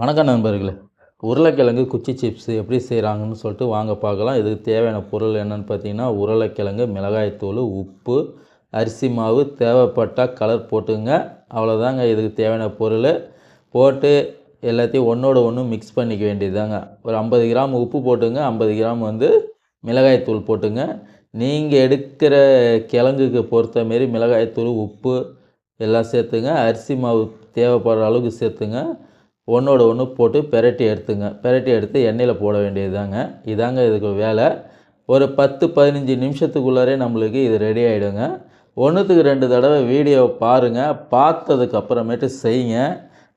வணக்கம் நண்பர்களே. உருளைக்கிழங்கு குச்சி சிப்ஸ் எப்படி செய்கிறாங்கன்னு சொல்லிட்டு வாங்க பார்க்கலாம். இதுக்கு தேவையான பொருள் என்னென்னு பார்த்தீங்கன்னா உருளைக்கிழங்கு மிளகாய்த்தூள் உப்பு அரிசி மாவு தேவைப்பட்டால் கலர் போட்டுங்க. அவ்வளோதாங்க இதுக்கு தேவையான பொருள். போட்டு எல்லாத்தையும் ஒன்றோட ஒன்று மிக்ஸ் பண்ணிக்க வேண்டியதுதாங்க. ஒரு ஐம்பது கிராம் உப்பு போட்டுங்க. ஐம்பது கிராம் வந்து மிளகாய்த்தூள் போட்டுங்க. நீங்கள் எடுக்கிற கிழங்குக்கு பொறுத்த மாரி மிளகாய்த்தூள் உப்பு எல்லாம் சேர்த்துங்க. அரிசி மாவு தேவைப்படுற அளவுக்கு சேர்த்துங்க. ஒன்றோட ஒன்று போட்டு பெரட்டி எடுத்துங்க. பெரட்டி எடுத்து எண்ணெயில் போட வேண்டியதுதாங்க. இதாங்க இதுக்கு வேலை. ஒரு பத்து பதினஞ்சு நிமிஷத்துக்குள்ளாரே நம்மளுக்கு இது ரெடி ஆகிடுங்க ஒன்றுத்துக்கு ரெண்டு தடவை வீடியோ பாருங்கள் பார்த்ததுக்கு அப்புறமேட்டு செய்யுங்க.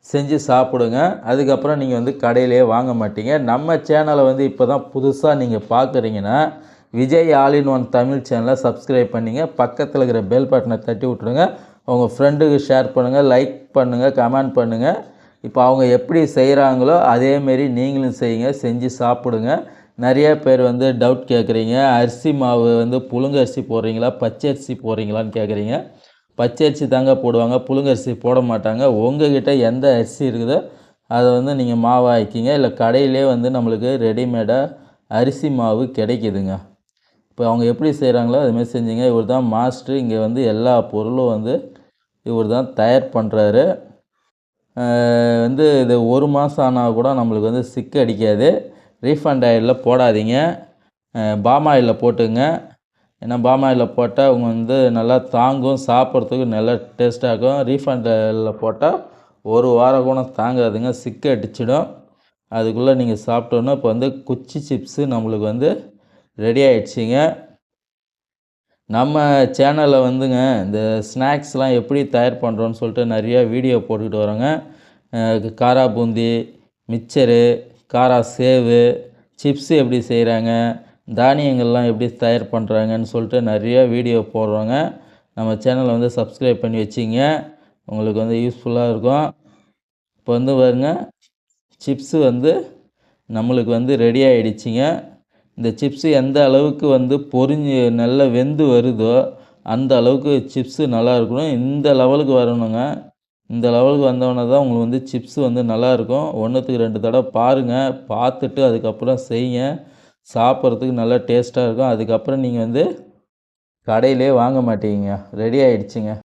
செஞ்சு சாப்பிடுங்க. அதுக்கப்புறம் நீங்கள் வந்து கடையிலே வாங்க மாட்டீங்க. நம்ம சேனலை வந்து இப்போ தான் புதுசாக நீங்கள் பார்க்குறீங்கன்னா Vijay all in one Tamil சேனலை சப்ஸ்கிரைப் பண்ணிங்க. பக்கத்தில் இருக்கிற பெல் பட்டனை தட்டி விட்ருங்க உங்கள் ஃப்ரெண்டுக்கு ஷேர் பண்ணுங்கள் லைக் பண்ணுங்கள் கமெண்ட் பண்ணுங்கள் இப்போ அவங்க எப்படி செய்கிறாங்களோ அதேமாரி நீங்களும் செய்யுங்க செஞ்சு சாப்பிடுங்க. நிறைய பேர் வந்து டவுட் கேட்குறீங்க அரிசி மாவு வந்து புழுங்கரிசி போடுறீங்களா? பச்சரிசி போடுறீங்களான்னு கேட்குறீங்க பச்சரிசி தாங்க போடுவாங்க புழுங்கரிசி போட மாட்டாங்க. உங்ககிட்ட எந்த அரிசி இருக்குதோ அதை வந்து நீங்கள் மாவு ஆக்கிங்க. இல்லை கடையிலே வந்து நம்மளுக்கு ரெடிமேடாக அரிசி மாவு கிடைக்குதுங்க. இப்போ அவங்க எப்படி செய்கிறாங்களோ அதுமாரி செஞ்சுங்க. இவர் தான் மாஸ்டர் இங்கே வந்து எல்லா பொருளும் வந்து இவர் தான் தயார் பண்ணுறாரு வந்து இது ஒரு மாதம் ஆனால் கூட நம்மளுக்கு வந்து சிக்கு அடிக்காது. ரீஃபண்ட் ஆயிலில் போடாதீங்க. பாம் ஆயிலில் போட்டுங்க. ஏன்னா பாம் ஆயிலில் போட்டால் அவங்க வந்து நல்லா தாங்கும் சாப்பிட்றதுக்கு நல்லா டேஸ்ட்டாக இருக்கும். ரீஃபண்ட் ஆயிலில் போட்டால் ஒரு வாரம் கூட தாங்காதுங்க. சிக்கு அடிச்சிடும். அதுக்குள்ளே நீங்கள் சாப்பிட்டோன்னா இப்போ வந்து குச்சி சிப்ஸு நம்மளுக்கு வந்து ரெடி ஆகிடுச்சிங்க நம்ம சேனலில் வந்துங்க இந்த ஸ்நாக்ஸ்லாம் எப்படி தயார் பண்ணுறோன்னு சொல்லிட்டு நிறையா வீடியோ போட்டுக்கிட்டு வரோங்க. காரா பூந்தி மிக்சரு காரா சேவு சிப்ஸு எப்படி செய்கிறாங்க தானியங்கள்லாம் எப்படி தயார் பண்ணுறாங்கன்னு சொல்லிட்டு நிறையா வீடியோ போடுறோங்க. நம்ம சேனலை வந்து சப்ஸ்கிரைப் பண்ணி வச்சிங்க. உங்களுக்கு வந்து யூஸ்ஃபுல்லாக இருக்கும். இப்போ வந்து பாருங்க சிப்ஸு வந்து நம்மளுக்கு வந்து ரெடி ஆகிடுச்சிங்க இந்த சிப்ஸு எந்த அளவுக்கு வந்து பொரிஞ்சு நல்லா வெந்து வருதோ அந்த அளவுக்கு சிப்ஸு நல்லா இருக்கணும். இந்த லெவலுக்கு வரணுங்க. இந்த லெவலுக்கு வந்தோடனே தான் உங்களுக்கு வந்து சிப்ஸு வந்து நல்லாயிருக்கும் ஒன்றுத்துக்கு ரெண்டு தடவை பாருங்கள் பார்த்துட்டு அதுக்கப்புறம் செய்யுங்க. சாப்பிட்றதுக்கு நல்லா டேஸ்ட்டாக இருக்கும். அதுக்கப்புறம் நீங்கள் வந்து கடையிலே வாங்க மாட்டீங்க. ரெடி ஆகிடுச்சிங்க